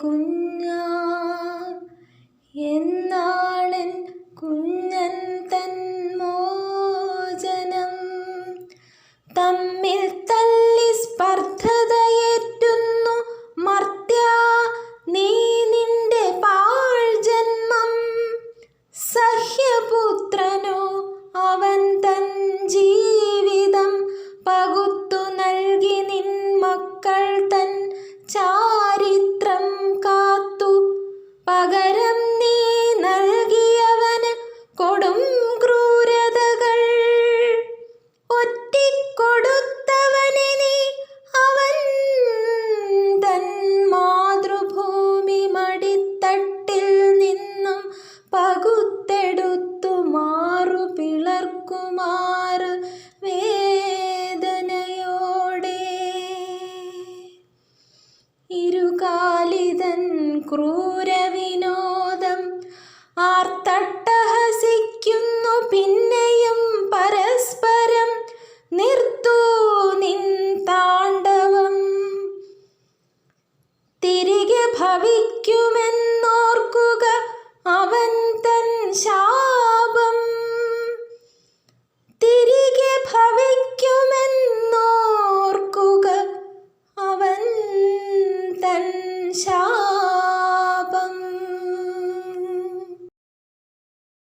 കുഞ്ഞ് കൊടുത്തവനെ നീ അവൻ തൻ മാതൃഭൂമി മടിത്തട്ടിൽ നിന്നും പകുത്തെടുത്തു മാറു പിളർക്കുമാറ് വേദനയോടെ. ഇരുകാലിതൻ ക്രൂരവിനോദം ആർത്തട്ട ഭവിക്കുമെന്നോർക്കുക അവൻ തൻ ശാപം. തിരികെ ഭവിക്കുമെന്നോർക്കുക അവൻ തൻ ശാപം.